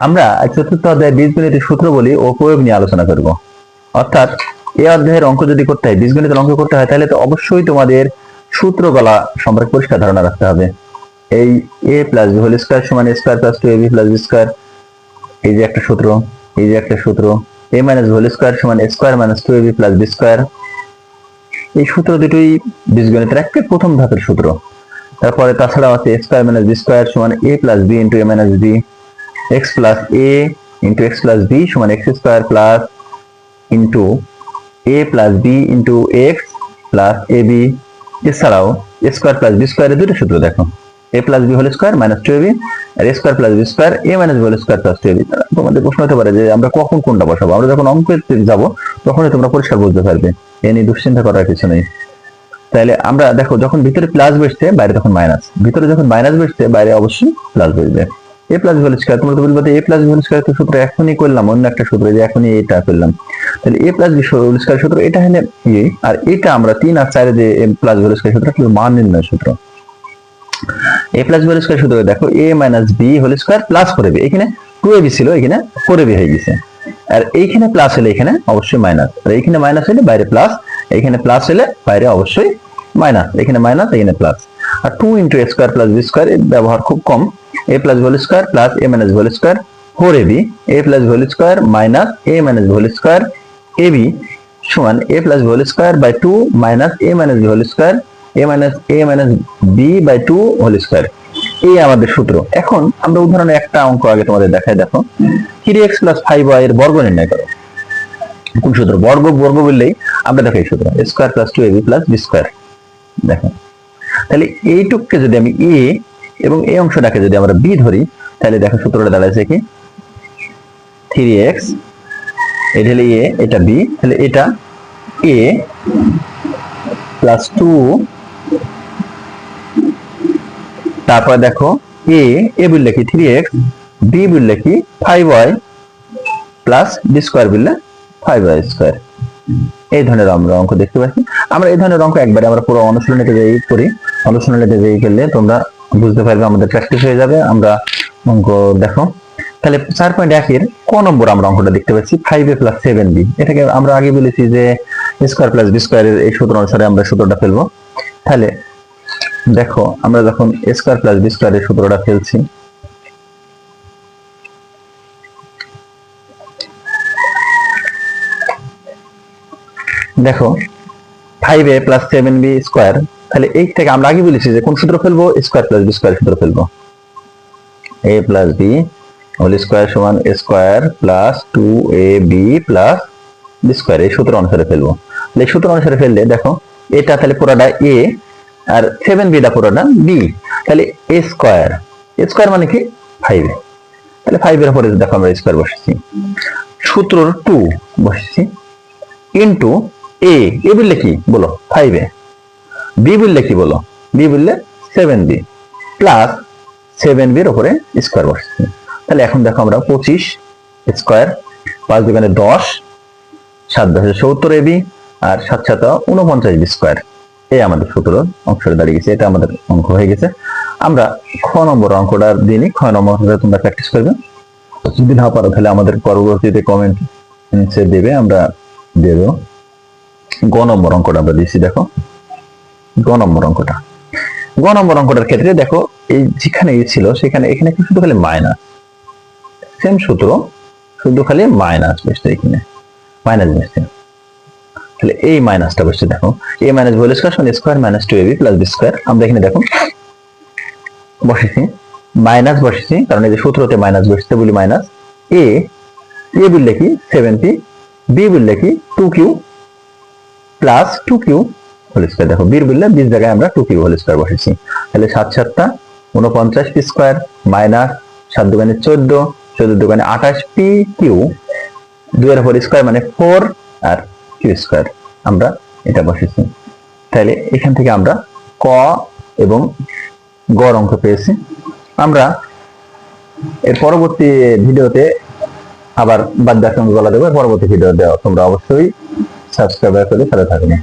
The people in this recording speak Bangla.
আমরা চতুর্থ অধ্যায়ে বীজগণিতের সূত্র বলি ও প্রয়োগ নিয়ে আলোচনা করব। অর্থাৎ এই অধ্যায়ের অঙ্ক যদি করতে হয়, বীজগণিতের অঙ্ক করতে হয়, তাহলে তো অবশ্যই তোমাদের সূত্রগলা সম্পর্কে পরিষ্কার ধারণা রাখতে হবে। এই a plus b whole square সমান a square plus two a b plus b square এই যে একটা সূত্র, এই যে একটা সূত্র এ মাইনাস হোল স্কোয়ার সমান a square minus two a b plus b square এই সূত্র দুটোই বীজগণিতের একেবারে প্রথম ধাপের সূত্র। তারপরে তাছাড়াও আছে a square minus b square সমান a plus b into a minus b x plus a into x plus b সমান x square plus into a plus b into x plus a b এছাড়াও এ স্কোয়ার প্লাস বি স্কোয়ারের দুটো সূত্র দেখো। A plus b whole square minus two b R a square plus b square a minus b whole square plus two b তোমাদের প্রশ্ন হতে পারে যে আমরা কখন কোনটা বসাবো? আমরা যখন অঙ্কে যাব, তখনই তোমরা পরিষ্কার বুঝতে পারবে। এ নিয়ে দুশ্চিন্তা করার কিছু নেই। তাহলে আমরা দেখো, যখন ভিতরে প্লাস বসছে, বাইরে তখন মাইনাস ভিতরে যখন মাইনাস বসছে, বাইরে অবশ্যই প্লাস বসবে। এ প্লাস হোল স্কয়ার তোমরা তো বলবে এ প্লাস হোল স্কয়ার তো সূত্র এখনই করলাম, অন্য একটা সূত্র যে এখনই এটা করলাম। তাহলে এ প্লাস হোল স্কয়ার সূত্র, এটা হলে ইয়ে আর এটা আমরা তিন আর চারে যে এ প্লাস হোল স্কয়ার সূত্র মান নির্ণয় সূত্র। এ প্লাস হোল স্কয়ার সূত্র, দেখো a minus b whole square plus করে বি এখানে টু এ বি ছিল, এখানে ফোর এ বি হয়ে গেছে। আর এইখানে প্লাস হলে এখানে অবশ্যই মাইনাস আর এইখানে মাইনাস হলে বাইরে প্লাস এইখানে প্লাস হলে বাইরে অবশ্যই মাইনাস এখানে মাইনাস এখানে প্লাস আর two into square plus b square ব্যবহার খুব কম। A plus whole square plus a minus whole square four a b a plus whole square minus a minus whole square a b সমান a plus whole square by two minus a minus whole square a minus a minus b by two whole square এই আমাদের সূত্র। এখন আমরা উদাহরণে একটা অঙ্ক আগে তোমাদের দেখাই, দেখো। Three x plus five y এর বর্গ নির্ণয় করো। কোন সূত্র? বর্গ বর্গ বললেই আমরা দেখো এই সূত্র। Square plus two b plus b square দেখো। তাহলে এইটুককে যদি আমি এ এবং এই অংশটাকে যদি আমরা বি ধরি, তাহলে দেখো সূত্রটা দাঁড়াচ্ছে কি? থ্রি এক্স এটা এ এটা বি তাহলে এটা এ প্লাস টু তারপর দেখো এ এ বললে কি থ্রি এক্স বি বললে কি five y plus b square বললে ফাইভ ওয়াই স্কোয়ার এই ধরনের আমরা অঙ্ক দেখতে পাচ্ছি। আমরা এই ধরনের অঙ্ক একবারে আমরা পুরো অনুশীলনীতে যেই করি, অনুশীলনীতে যেই গেলে তোমরা বুঝতে পারবে, আমাদের প্র্যাকটিস হয়ে যাবে। আমরা অঙ্ক দেখো। তাহলে চার পয়েন্ট একের ক নম্বর আমরা অঙ্কটা দেখতে পাচ্ছি five a plus seven b এটাকে আমরা আগে বলেছি যে স্কোয়ার প্লাস বি স্কোয়ারের এই সূত্র অনুসারে আমরা সূত্রটা ফেলব। তাহলে দেখো, আমরা যখন স্কোয়ার প্লাস বি স্কোয়ারের সূত্রটা ফেলছি, দেখো five a plus seven b square তাহলে এই থেকে আমরা আগে বলেছি যে কোন সূত্র ফেলব? স্কোয়ার প্লাস বি স্কোয়ার সূত্র ফেলব। A plus b whole square সমান square plus two a b plus b square এই সূত্র অনুসারে ফেলব। তাহলে এই সূত্র অনুসারে ফেললে দেখো, এটা তাহলে পুরোটা এ আর সেভেন বিটা পুরোটা বি তাহলে এ স্কোয়ার এ স্কোয়ার মানে কি? ফাইভ তাহলে ফাইভের উপরে দেখো আমরা স্কোয়ার বসেছি। সূত্র টু বসেছি। ইন্টু এ এ বললে কি? বলো ফাইভ এ বি বললে কি বলো? বি বললে সেভেন বি প্লাস সেভেন বির উপরে স্কোয়ার বসছে তাহলে এখন দেখো আমরা পঁচিশ স্কোয়ার পাঁচ দোকানে দশ, সাত দশে সত্তর এবি আর সাত সাত উনপঞ্চাশ বি স্কোয়ার এই আমাদের সূত্র অংশটা দাঁড়িয়ে গেছে, এটা আমাদের অঙ্ক হয়ে গেছে। আমরা খ নম্বর অঙ্কটা দিয়ে নিই খ নম্বর তোমরা প্র্যাকটিস করবে। যদি না পারো তাহলে আমাদের পরবর্তীতে কমেন্ট দেবে, আমরা দেব। গ অঙ্কটা আমরা দিচ্ছি দেখো। গ অঙ্কটা। গ অঙ্কটার ক্ষেত্রে দেখো, এই যেখানে ছিল, সেখানে, এখানে শুধু খালি মাইনাস সেম সূত্র, শুধু খালি মাইনাস বসছে এখানে। মাইনাস বসছে তাহলে এই মাইনাসটা বসছে, দেখো। এ মাইনাস হোল স্কোয়ার সমান square minus two a b plus b square আমরা এখানে, দেখো, বসেছি। মাইনাস বসেছি, কারণ এই যে সূত্রতে মাইনাস বসছে বলি মাইনাস এ এ বললে কি? সেভেন পি বি বললে কি? Two q plus two q whole square দেখো, বির বললে বিশ জায়গায় আমরা টু কিউ হোল স্কোয়ার বসেছি। তাহলে সাত সাতটা উনপঞ্চাশ পি স্কোয়ার মাইনাস সাত দোকানে চোদ্দ চোদ্দ দোকানে আঠাশ পি কিউ দুয়ের ফোর স্কোয়ার মানে ফোর আর কিউ স্কোয়ার আমরা এটা বসেছি। তাহলে এখান থেকে আমরা ক এবং গড় অঙ্ক পেয়েছি। আমরা এর পরবর্তী ভিডিওতে আবার বাদ বাকি অঙ্কগুলো দেবো। পরবর্তী ভিডিও দেওয়া তোমরা অবশ্যই সাবস্ক্রাইব করে সাথে থাকবে